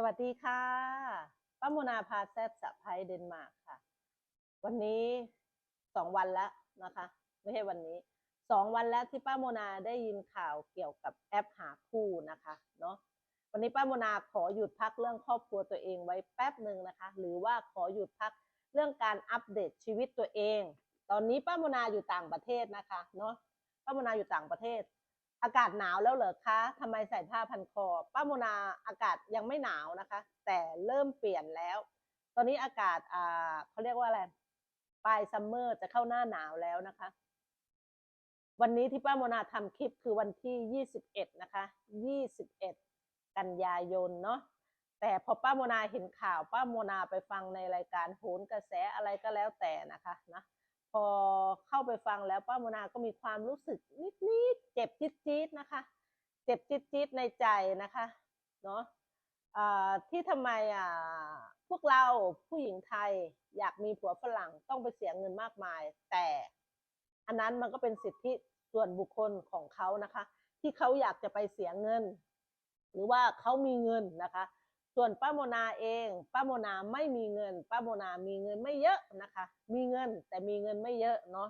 สวัสดีค่ะ ป้าโมนาพาแซบสะพายเดนมาร์กค่ะ วันนี้สองวันแล้วนะคะ ไม่ใช่วันนี้สองวันแล้วที่ป้าโมนาได้ยินข่าวเกี่ยวกับแอปหาคู่นะคะเนาะวันนี้ป้าโมนาขอหยุดพักเรื่องครอบครัวตัวเองไว้แป๊บหนึ่งนะคะ หรือว่าขอหยุดพักเรื่องการอัปเดตชีวิตตัวเอง ตอนนี้ป้าโมนาอยู่ต่างประเทศนะคะเนาะป้าโมนาอยู่ต่างประเทศ อากาศหนาวแล้วเหรอคะทำไมใส่ผ้าพันคอ ป้าโมนาอากาศยังไม่หนาวนะคะ แต่เริ่มเปลี่ยนแล้ว ตอนนี้อากาศอ่าเขาเรียกว่าอะไร ปลายซัมเมอร์จะเข้าหน้าหนาวแล้วนะคะ วันนี้ที่ป้าโมนาทำคลิปคือวันที่ 21 นะคะ 21 กันยายนเนาะ แต่พอป้าโมนาเห็นข่าว ป้าโมนาไปฟังในรายการโหนกระแสอะไรก็แล้วแต่นะคะนะ พอเข้าไปฟังแล้วป้าโมนาก็มีความรู้สึกนิดๆเจ็บจี๊ดๆนะคะ เจ็บจี๊ดๆในใจนะคะเนาะที่ทำไมอ่าพวกเราผู้หญิงไทยอยากมีผัวฝรั่งต้องไปเสียเงินมากมาย แต่อันนั้นมันก็เป็นสิทธิส่วนบุคคลของเขานะคะ ที่เขาอยากจะไปเสียเงิน หรือว่าเขามีเงินนะคะ ส่วนป้าโมนาเองป้าโมนาไม่มีเงินป้าโมนามีเงินไม่เยอะนะคะ มีเงินแต่มีเงินไม่เยอะเนาะ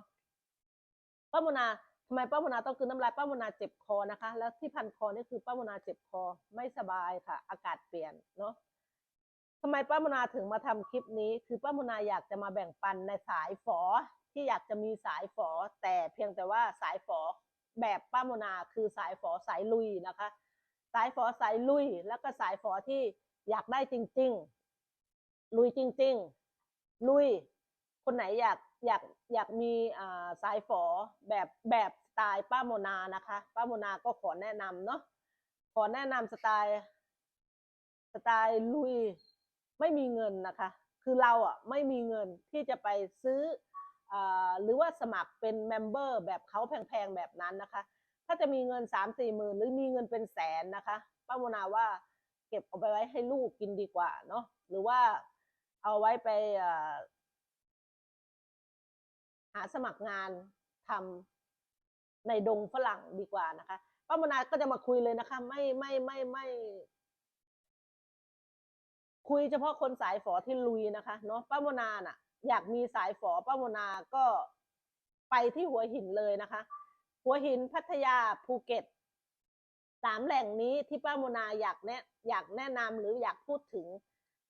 ป้าโมนาทำไมป้าโมนาต้องกลืนน้ำลายป้าโมนาเจ็บคอนะคะ แล้วที่พันคอนี่คือป้าโมนาเจ็บคอไม่สบายค่ะ อากาศเปลี่ยนเนาะทำไมป้าโมนาถึงมาทำคลิปนี้ คือป้าโมนาอยากจะมาแบ่งปันในสายฝอที่อยากจะมีสายฝอ แต่เพียงแต่ว่าสายฝอแบบป้าโมนาคือสายฝอสายลุยนะคะ สายฝอสายลุยแล้วก็สายฝอที่ อยากได้จริง ๆ ลุยจริง ๆ ลุย คนไหนอยากอยากอยากมีอ่าสายฝอแบบแบบสไตล์ป้าโมนานะคะ ป้าโมนาก็ขอแนะนำเนาะขอแนะนำสไตล์ สไตล์ลุยไม่มีเงินนะคะ คือเราอะไม่มีเงินที่จะไปซื้ออาหรือว่าสมัครเป็นเมมเบอร์แบบเขาแพงๆแบบนั้นนะคะ ถ้าจะมีเงินสามสี่หมื่นหรือมีเงินเป็นแสนนะคะ ป้าโมนาว่า เก็บเอาไปไว้ให้ลูกกินดีกว่าเนาะหรือว่าเอาไว้ไปอ่าหาสมัครงานทำในดงฝรั่งดีกว่านะคะป้าโมนาก็จะมาคุยเลยนะคะ ไม่ไม่ไม่ไม่ คุยเฉพาะคนสายฝอที่ลุยนะคะ เนาะป้าโมนาน่ะ อยากมีสายฝอป้าโมนาก็ไปที่หัวหินเลยนะคะ หัวหินพัทยาภูเก็ต สามแหล่งนี้ที่ป้าโมนาอยากแนะอยากแนะนำหรืออยากพูดถึง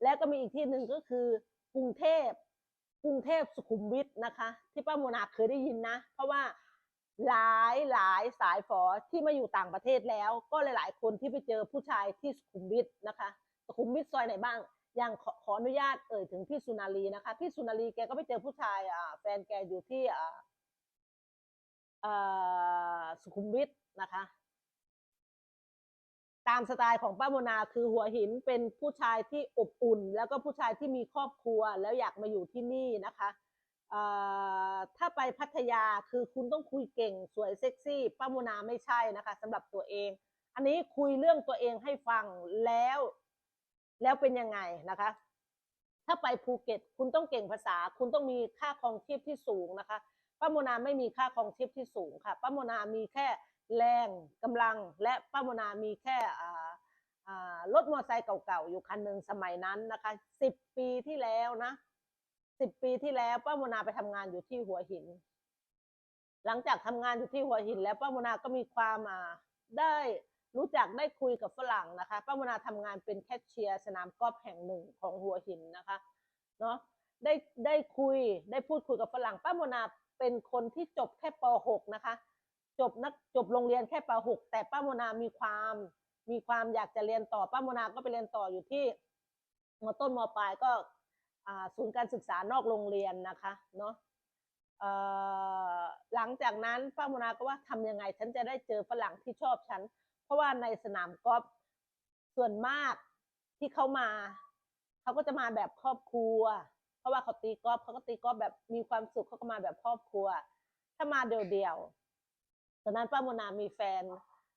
แล้วก็มีอีกที่หนึ่งก็คือกรุงเทพกรุงเทพสุขุมวิทนะคะ ที่ป้าโมนาเคยได้ยินนะ เพราะว่าหลายหลายสายฝอที่มาอยู่ต่างประเทศแล้ว ก็หลาย ๆ คนที่ไปเจอผู้ชายที่สุขุมวิทนะคะ สุขุมวิทซอยไหนบ้างอย่างขอขออนุญาตเอ่ยถึงพี่สุนารีนะคะ พี่สุนารีแกก็ไปเจอผู้ชายอ่าแฟนแกอยู่ที่อ่าอ่าสุขุมวิทนะคะ ตามสไตล์ของป้าโมนาคือหัวหินเป็นผู้ชายที่อบอุ่น แล้วก็ผู้ชายที่มีครอบครัวแล้วอยากมาอยู่ที่นี่นะคะถ้าไปพัทยาคือคุณต้องคุยเก่งสวยเซ็กซี่ป้าโมนาไม่ใช่นะคะสำหรับตัวเอง อันนี้คุยเรื่องตัวเองให้ฟังแล้ว แล้วเป็นยังไงนะคะ ถ้าไปภูเก็ต คุณต้องเก่งภาษา คุณต้องมีค่าครองชีพที่สูงนะคะป้าโมนาไม่มีค่าครองชีพที่สูงค่ะป้าโมนามีแค่ แรงกำลังและป้าโมนามีแค่รถมอเตอร์ไซค์เก่าๆอยู่คันหนึ่งสมัยนั้นนะคะสิบปีที่แล้วนะสิบปีที่แล้วป้าโมนาไปทำงานอยู่ที่หัวหิน หลังจากทำงานอยู่ที่หัวหิน แล้วป้าโมนาก็มีความอ่าได้รู้จักได้คุยกับฝรั่งนะคะป้าโมนาทำงานเป็นแคชเชียร์สนามกอล์ฟแห่งหนึ่งของหัวหินนะคะเนาะได้ได้คุยได้พูดคุยกับฝรั่งป้าโมนาเป็นคนที่จบแค่ป .6 นะคะ จบนักจบโรงเรียนแค่ป .6 แต่ป้าโมนามีความมีความอยากจะเรียนต่อป้าโมนาก็ไปเรียนต่ออยู่ที่มต้นมปลายก็ศูนย์การศึกษานอกโรงเรียนนะคะเนาะหลังจากนั้นป้าโมนาก็ว่าทำยังไง ฉันจะได้เจอฝรั่งที่ชอบฉัน เพราะว่าในสนามกอล์ฟส่วนมากที่เขามาเขาก็จะมาแบบครอบครัว เพราะว่าเขาตีกอล์ฟเขาก็ตีกอล์ฟแบบมีความสุขเขาก็มาแบบครอบครัว ถ้ามาเดี่ยวๆ อนนั้นป้าโมนามีแฟน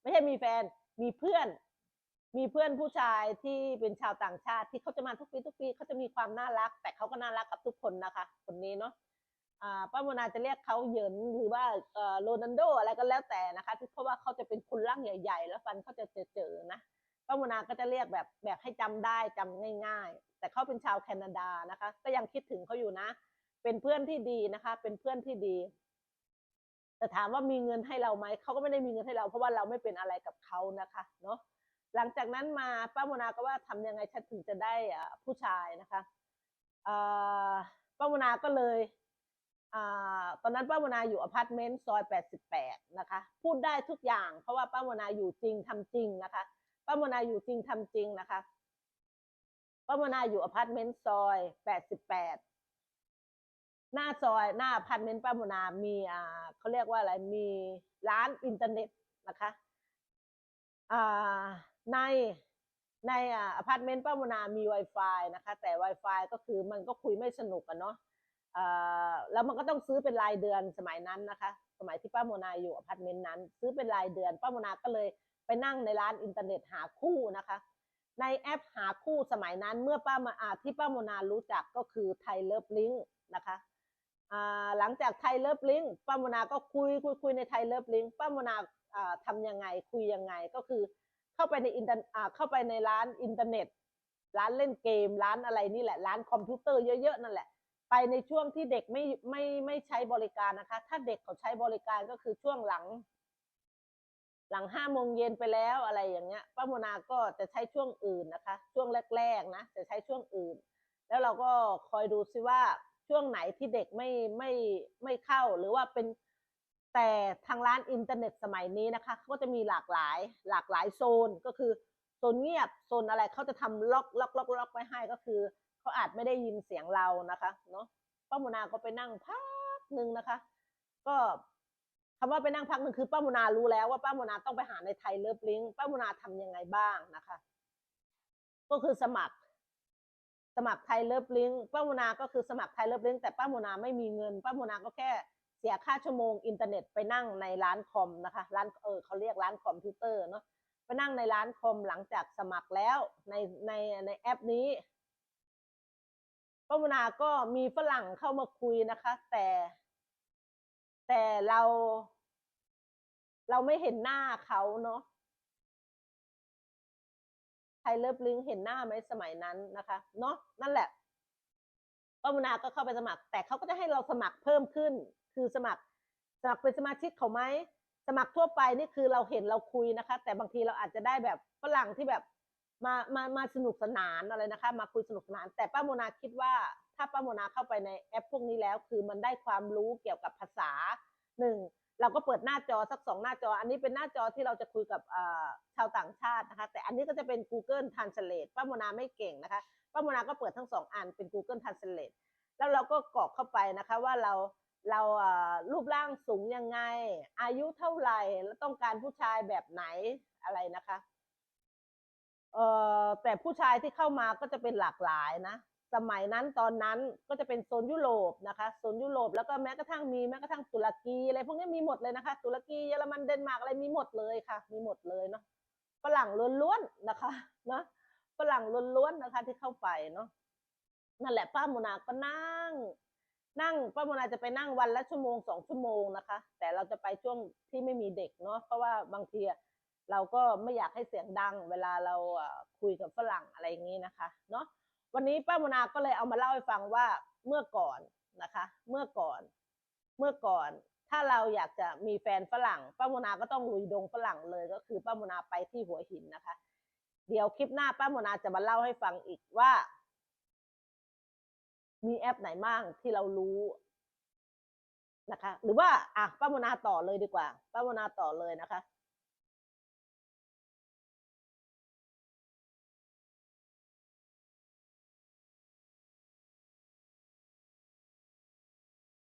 ไม่ใช่มีแฟน มีเพื่อน มีเพื่อนผู้ชายที่เป็นชาวต่างชาติที่เขาจะมาทุกปีทุกปีเขาจะมีความน่ารัก แต่เขาก็น่ารักกับทุกคนนะคะคนนี้เนาะป้าโมนาจะเรียกเขาเหยินหรือว่าโรนัลโดอะไรก็แล้วแต่นะคะเพราะว่าเขาจะเป็นคนร่างใหญ่ ๆ แล้วฟันเขาจะเจอๆนะป้าป้าโมนาก็จะเรียกแบบแบบให้จำได้จำง่าย ๆ แต่เขาเป็นชาวแคนาดานะคะ ก็ยังคิดถึงเขาอยู่นะ เป็นเพื่อนที่ดีนะคะ เป็นเพื่อนที่ดี แต่ถามว่ามีเงินให้เราไหมเขาก็ไม่ได้มีเงินให้เรา เพราะว่าเราไม่เป็นอะไรกับเขานะคะเนาะหลังจากนั้นมาป้าโมนาก็ว่าทำยังไงฉันถึงจะได้ผู้ชายนะคะป้าโมนาก็เลยอตอนนั้นป้าโมนาอยู่อพาร์ตเมนต์ซอย 88 นะคะ พูดได้ทุกอย่าง เพราะว่าป้าโมนาอยู่จริงทำจริงนะคะป้าโมนาอยู่จริงทำจริงนะคะป้าโมนาอยู่อพาร์ตเมนต์ซอย 88 หน้าซอยหน้าอพาร์ตเมนต์ป้าโมนามีอ่าเขาเรียกว่าอะไรมีร้านอินเทอร์เน็ตนะคะอ่าในในอ่าอพาร์ตเมนต์ป้าโมนามี Wi-Fi นะคะ แต่ Wi-Fi ก็คือมันก็คุยไม่สนุกอะเนาะอ่าแล้วมันก็ต้องซื้อเป็นรายเดือนสมัยนั้นนะคะ สมัยที่ป้าโมนาอยู่อพาร์ตเมนต์นั้น ซื้อเป็นรายเดือนป้าโมนาก็เลยไปนั่งในร้านอินเทอร์เน็ตหาคู่นะคะ ในแอปหาคู่สมัยนั้นเมื่อป้ามาอาที่ป้าโมนารู้จักก็คือไทยเลิฟลิงนะคะ หลังจากไทยเลิฟลิงป้าโมนาก็คุยคุยคุยในไทยเลิฟลิงป้าโมนาทำยังไงคุยยังไงก็คือเข้าไปในอินเทอร์เข้าไปในร้านอินเทอร์เน็ต ร้านเล่นเกม ร้านอะไรนี่แหละ ร้านคอมพิวเตอร์เยอะๆนั่นแหละ ไปในช่วงที่เด็กไม่ไม่ไม่ใช้บริการนะคะ ถ้าเด็กเขาใช้บริการก็คือช่วงหลัง หลังห้าโมงเย็นไปแล้วอะไรอย่างเงี้ยป้าโมนาก็จะใช้ช่วงอื่นนะคะ ช่วงแรกๆนะจะใช้ช่วงอื่น แล้วเราก็คอยดูซิว่า ช่วงไหนที่เด็กไม่ไม่ไม่เข้าหรือว่าเป็นแต่ทางร้านอินเทอร์เน็ตสมัยนี้นะคะเขาก็จะมีหลากหลายหลากหลายโซนก็คือโซนเงียบโซนอะไรเขาจะทำล็อกล็อกล็อกล็อกไว้ให้ก็คือเขาอาจไม่ได้ยินเสียงเรานะคะเนาะป้าโมนาก็ไปนั่งพักหนึ่งนะคะ ก็คำว่าไปนั่งพักหนึ่งคือป้าโมนารู้แล้วว่าป้าโมนาต้องไปหาในไทยเลิฟลิงป้าโมนาทำยังไงบ้างนะคะ ก็คือสมัคร สมัครไทยเลิฟลิงป้าโมนาก็คือสมัครไทยเลิฟลิงแต่ป้าโมนาไม่มีเงิน ป้าโมนาก็แค่เสียค่าชั่วโมงอินเทอร์เน็ตไปนั่งในร้านคอมนะคะ ร้านเออเขาเรียกร้านคอมพิวเตอร์เนาะไปนั่งในร้านคอมหลังจากสมัครแล้วในในในแอปนี้ป้าโมนาก็มีฝรั่งเข้ามาคุยนะคะ แต่ แต่เรา เราไม่เห็นหน้าเขาเนาะ ไทยเลิฟลิงเห็นหน้าไหมสมัยนั้นนะคะเนาะนั่นแหละป้ามุนาก็เข้าไปสมัคร แต่เขาก็จะให้เราสมัครเพิ่มขึ้น คือสมัครสมัครเป็นสมาชิกเขาไหมสมัครทั่วไปนี่คือเราเห็นเราคุยนะคะ แต่บางทีเราอาจจะได้แบบฝรั่งที่แบบมามามาสนุกสนานอะไรนะคะ มาคุยสนุกสนาน แต่ป้าโมนาคิดว่าถ้าป้าโมนาเข้าไปในแอปพวกนี้แล้ว คือมันได้ความรู้เกี่ยวกับภาษาหนึ่ง เราก็เปิดหน้าจอสักสองหน้าจอ อันนี้เป็นหน้าจอที่เราจะคุยกับชาวต่างชาตินะคะ แต่อันนี้ก็จะเป็น Google Translate ป้าโมนาไม่เก่งนะคะ ป้าโมนาก็เปิดทั้งสองอันเป็น Google Translate แล้วเราก็กรอกเข้าไปนะคะว่าเราเรารูปร่างสูงยังไง อายุเท่าไหร่แล้วต้องการผู้ชายแบบไหนอะไรนะคะเอ่อแต่ผู้ชายที่เข้ามาก็จะเป็นหลากหลายนะ สมัยนั้นตอนนั้นก็จะเป็นโซนยุโรปนะคะโซนยุโรปแล้วก็แม้กระทั่งมีแม้กระทั่งตุรกีอะไรพวกนี้มีหมดเลยนะคะ ตุรกีเยอรมันเดนมาร์กอะไรมีหมดเลยค่ะ มีหมดเลยเนาะฝรั่งล้วนๆนะคะเนาะฝรั่งล้วนๆนะคะที่เข้าไปเนาะนั่นแหละป้าโมนาก็นั่ง นั่งป้าโมนาจะไปนั่งวันละชั่วโมงสองชั่วโมงนะคะ แต่เราจะไปช่วงที่ไม่มีเด็กเนาะเพราะว่าบางทีเราก็ไม่อยากให้เสียงดัง เวลาเราคุยกับฝรั่งอะไรอย่างนี้นะคะ เนาะ วันนี้ป้าโมนาก็เลยเอามาเล่าให้ฟังว่าเมื่อก่อนนะคะ เมื่อก่อน เมื่อก่อน ถ้าเราอยากจะมีแฟนฝรั่ง ป้าโมนาก็ต้องลุยดงฝรั่งเลย ก็คือป้าโมนาไปที่หัวหินนะคะ เดี๋ยวคลิปหน้าป้าโมนาจะมาเล่าให้ฟังอีกว่า มีแอปไหนบ้างที่เรารู้นะคะ หรือว่าอะป้าโมนาต่อเลยดีกว่า ป้าโมนาต่อเลยนะคะ